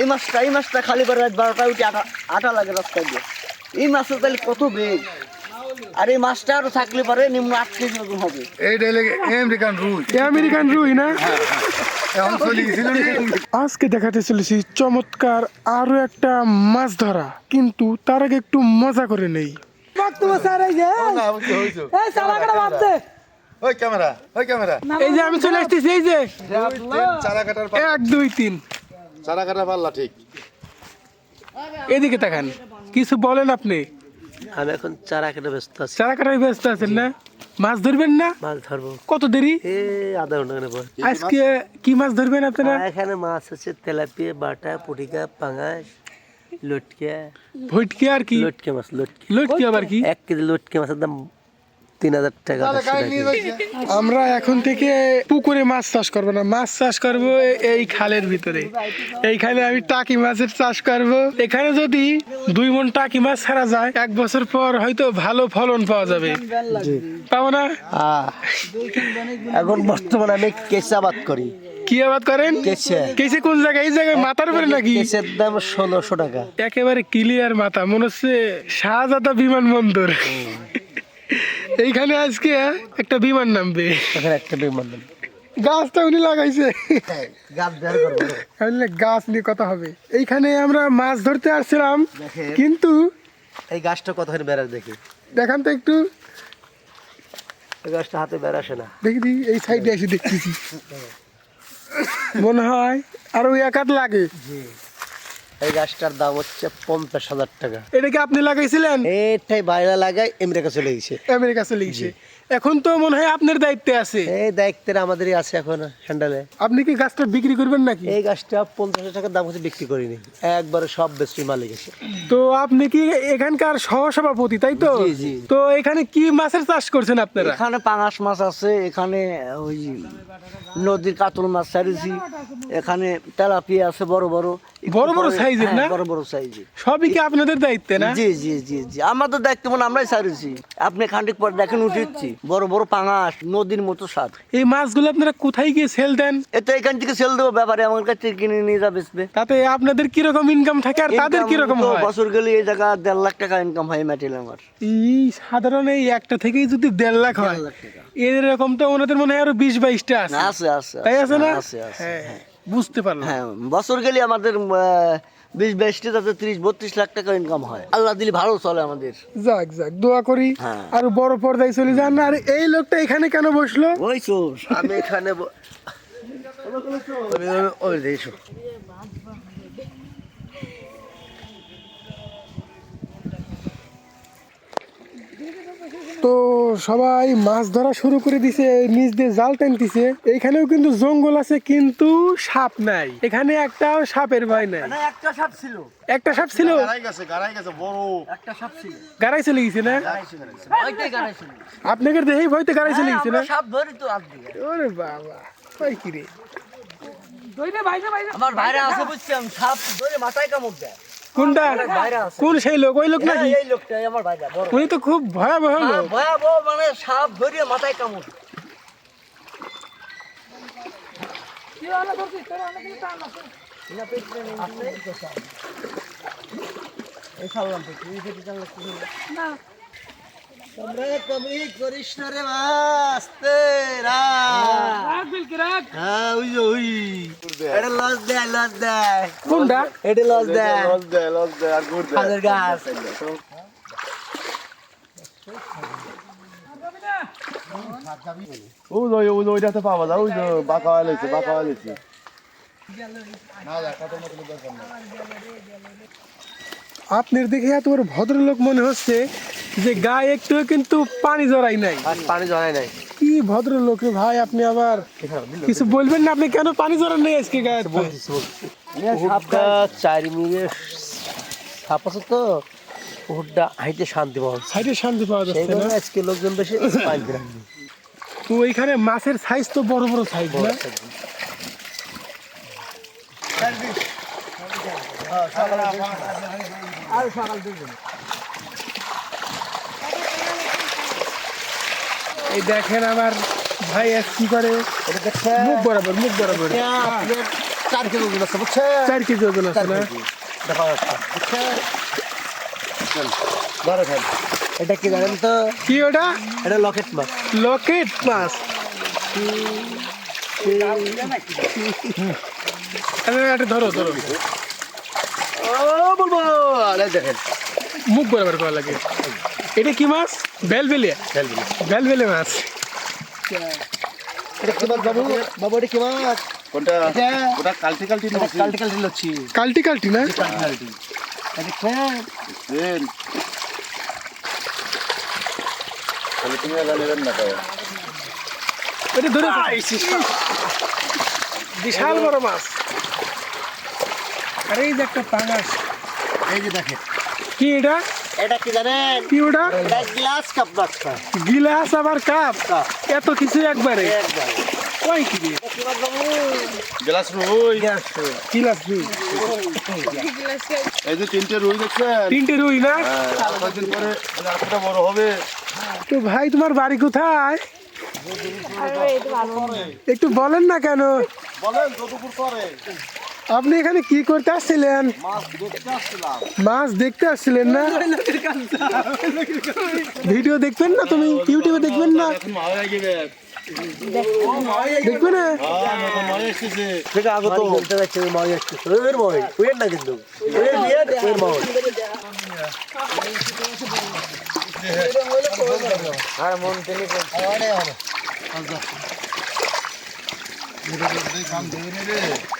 এই মাছটা এই মাছটা খালি করে রাত বারোটায় উঠে আটা আটা লাগে রাস্তায় দিয়ে। এই মাছটা তাহলে কত বেগ আর এই মাছটা আরও থাকলে পারে নিম্ন আট কেজি ওজন হবে। এইটা লেগে আমেরিকান রুল আমেরিকান রুই না? চলে গেছিল আজকে দেখাতে চলেছি চমৎকার আরও একটা মাছ ধরা কিন্তু তার আগে একটু মজা করে নেই। ওই ক্যামেরা ওই ক্যামেরা। এই যে আমি চলে আসতেছি এই যে। এক দুই তিন। চারা কাটার পাল্লা ঠিক। এদিকে তাকান কিছু বলেন আপনি। আমি এখন চারা কেটে ব্যস্ত আছি। চারা কাটায় ব্যস্ত আছেন না? মাছ ধরবেন না? মাছ ধরবো। কত দেরি? এ আধা ঘণ্টা করে পর। আজকে কি মাছ ধরবেন আপনারা? এখানে মাছ আছে তেলাপিয়া বাটা পুটিকা পাঙাশ লটকিয়া। ভইটকি আর কি? লটকে মাছ লটকে লটকি আবার কি? এক কেজি লটকে মাছের দাম তিন হাজার টাকা আমরা এখন থেকে পুকুরে মাছ চাষ করব না। মাছ চাষ করব এই খালের ভিতরে। এইখানে আমি টাকি মাছের চাষ করব। এখানে যদি দুই মন টাকি মাছ ছাড়া যায় এক বছর পর হয়তো ভালো ফলন পাওয়া যাবে। পাবো না? এখন বর্তমানে আমি কেঁচা বাদ করি। কি আবাদ করেন? কেসে কোন জায়গায়? এই জায়গায় মাথার উপরে নাকি? কেঁচের দাম ষোলোশো টাকা। একেবারে ক্লিয়ার মাথা। মনে হচ্ছে শাহজাদা বিমানবন্দর। এইখানে আজকে একটা বিমান নামবে। এখানে একটা বিমান দাম গাছটা উনি লাগাইছে। গাছ বললাম, গাছ নিয়ে কথা হবে। এইখানে আমরা মাছ ধরতে আসছিলাম কিন্তু এই গাছটা কতখানি বেড়ার দেখি। দেখান তো একটু। গাছটা হাতে বেড়াসে না। দেখি এই সাইডে এসে দেখতেছি। মনে হয় আর ওই একাত লাগে। এই গাছটার দাম হচ্ছে পঞ্চাশ হাজার টাকা। এটা কি আপনি লাগাইছিলেন? এটাই বাইরে লাগাই আমেরিকা চলে গেছে। আমেরিকা চলে গেছে। এখন তো মনে হয় আপনার দায়িত্বে আছে। এই দায়িত্বের আমাদেরই আছে এখন হ্যান্ডেলে আপনি কি গাছটা বিক্রি করবেন নাকি? এই গাছটা পঞ্চাশ টাকার দাম হচ্ছে বিক্রি করিনি। একবারে সব বেশি মালিক আছে তো আপনি কি এখানকার সহসভাপতি তাই তো। তো এখানে কি মাছের চাষ করছেন আপনারা? এখানে পাঙাশ মাছ আছে এখানে ওই নদীর কাতল মাছ ছাড়িয়েছি এখানে তেলাপিয়া আছে বড় বড়। বড় বড় সাইজের হ্যাঁ, না? বড় বড় সাইজের। সবই কি আপনাদের দায়িত্বে না? জি জি জি জি। আমাদের দায়িত্ব মানে আমরাই ছাড়িয়েছি আপনি খান্ডিক পর দেখেন উঠেছি বড় বড় পাঙাশ নদীর মতো স্বাদ এই মাছগুলো আপনারা কোথায় গিয়ে সেল দেন? এতো এখান থেকে সেল দেবো ব্যাপারে আমার কাছে কিনে নিয়ে যাবে। তাতে আপনাদের কীরকম ইনকাম থাকে আর তাদের কীরকম হয়? বছর গেলে এই জায়গা দেড় লাখ টাকা ইনকাম হয় ম্যাটেরিয়াল আমার। এই সাধারণ এই একটা থেকেই যদি দেড় লাখ হয়। এরকম তো ওনাদের মনে হয় আরও বিশ বাইশটা আছে। আছে আছে তাই আছে না? আছে আছে হ্যাঁ। বুঝতে পারলাম। হ্যাঁ বছর গেলে আমাদের বিশ বাইশটি তাতে ত্রিশ বত্রিশ লাখ টাকা ইনকাম হয়। আল্লাহ দিলে ভালো চলে আমাদের। যাক যাক দোয়া করি। হ্যাঁ। আর বড় পর্দায় চলে যান আর এই লোকটা এখানে কেন বসল? ওই চোর আমি এখানে তো সবাই মাছ ধরা শুরু করে দিছে নিজ দিয়ে জাল টানতেছে। এইখানেও কিন্তু জঙ্গল আছে কিন্তু সাপ নাই। এখানে একটাও সাপের ভয় নাই। একটা সাপ ছিল। একটা সাপ ছিল? গাড়াই গেছে গাড়াই গেছে বড়। একটা সাপ ছিল। গাড়াই চলে গেছে না? ছিল আপনাদের ভয়তে গাড়াই চলে গেছে না? সাপ ধরি তো ওরে বাবা ওই কি রে? আমার ভাইরা আছে বুঝছি সাপ ধরে মাথায় কামড় দেয়। কোনটা? কোন সেই লোক? ওই লোক নাকি? এই লোকটাই আমার ভাইরা উনি তো খুব ভয়াবহ হ্যাঁ, লোক। ভয়াবহ মানে সাপ ধরিয়ে মাথায় কামড়। দেয়। তোমরা কবি করিস না রে মাস্তে হ্যাঁ ওই যে ওই। এটা লস দেয় লস দেয়। কোনটা? এটা লস দেয়। লস দেয় লস দেয় আর ঘুরতে ফালের গাছ। ওই ওই ওই ওইটাতে পাওয়া যায়। ওই যে বাঁকা হয়েছে বাঁকা হয়েছে আপনার দেখে এত ভদ্রলোক মনে হচ্ছে যে গায়ে একটু কিন্তু পানি জড়াই নাই আর পানি জড়াই নাই কি ভদ্রলোক রে ভাই আপনি আবার কিছু বলবেন না আপনি কেন পানি জড়ান নেই আজকে গায়ে পুকুরটা চার মিনিটে সাপ আছে তো পুকুরটা হাইটে শান্তি পাওয়া যায়। শান্তি পাওয়া যাচ্ছে না আজকে লোকজন বেশি পানি তো ওইখানে মাছের সাইজ তো বড় বড় সাইজ না এই দেখেন আমার ভাই এক কি করে? মুখ বরাবর মুখ বরাবর। চার কেজি ওজন আছে বুঝছে চার কেজি ওজন আছে না? দেখা যাচ্ছে বুঝছে ধরে ফেল। এটা কি জানেন তো? কি ওটা? এটা লকেট মাছ। লকেট মাছ। এটা ধরো ধরো। ও বলব দেখেন। মুখ বরাবর করা লাগে। এটা কি মাছ? বেলবেলিয়া। বেলবেলে মাছ। এটা কি মাছ বাবু? বাবু এটা কি মাছ? কোনটা? ওটা কালটি কালটি কালটি কালটি লচ্ছি। কালটি কালটি না? কালটি এটা তাহলে তুমি আগে নেবেন না তো এটা ধরে বিশাল বড় মাছ। আরে এই যে একটা পাঙাশ। এই যে দেখেন। কি এটা? এটা কি জানেন? কি ওটা? গ্লাস কাপ গিলাস আবার কাপ। এত কিছু একবারে? একবার। কয় কি গ্লাস রুই। গিলাস রুই। এই যে তিনটে রুই দেখছেন? তিনটে রুই না? হ্যাঁ, কয়েকদিন পরে বড় হবে। তো ভাই তোমার বাড়ি কোথায়? একটু বলেন না কেন? বলেন যতদূর করে। আপনি এখানে কি করতে আসছিলেন? মাছ দেখতে আসছিলেন না? ভিডিও দেখবেন না তুমি? ইউটিউবে দেখবেন না? দেখবে না? আছে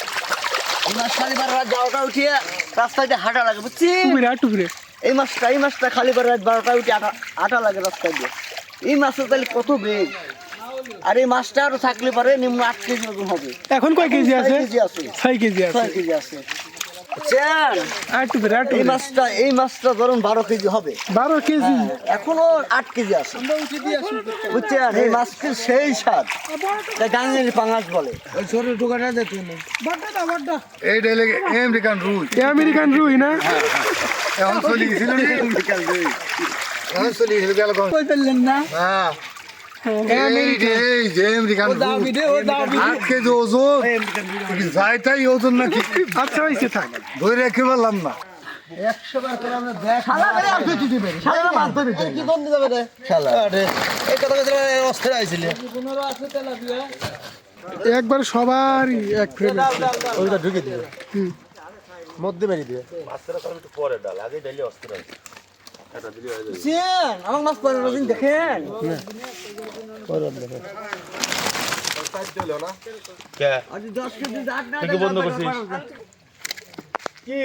এই মাছ রাত বারোটা উঠিয়ে রাস্তায় হাঁটা লাগে আর টুপিরে। এই মাছটা এই মাছটা খালিবার রাত বারোটা উঠে আটা আটা লাগে রাস্তায় দিয়ে। এই মাছটা তাহলে কত বেগ আর এই মাছটা আরও থাকলে পারে নিম্ন আট কেজি ওজন হবে। এখন কয় কেজি আছে? কেজি আছে। ছয় কেজি আছে। ছয় কেজি আছে। এই মাছটা এই মাছটা ধরুন বারো কেজি হবে। বারো কেজি। এখনও আট কেজি আছে। বুঝছেন? এই মাছটি সেই স্বাদ। ডাঙ্গের পাঙাশ বলে। লেগে আমেরিকান রুই। আমেরিকান রুই না? এখন চলে গেছিল আমেরিকান রুই এখন চলে গেছিল গেল হ্যাঁ। ওজন নাকি আচ্ছা হয়েছে থাক ধরে রেখে পারলাম না। একবার সবারই এক ফ্রেম ওইটা ঢুকে দিবে। মধ্যে মেরে দিবে। পরে ডাল আগে ডালি আছে আমার মাছ পনেরো দিন দেখেন। বন্ধ করছিস? কি?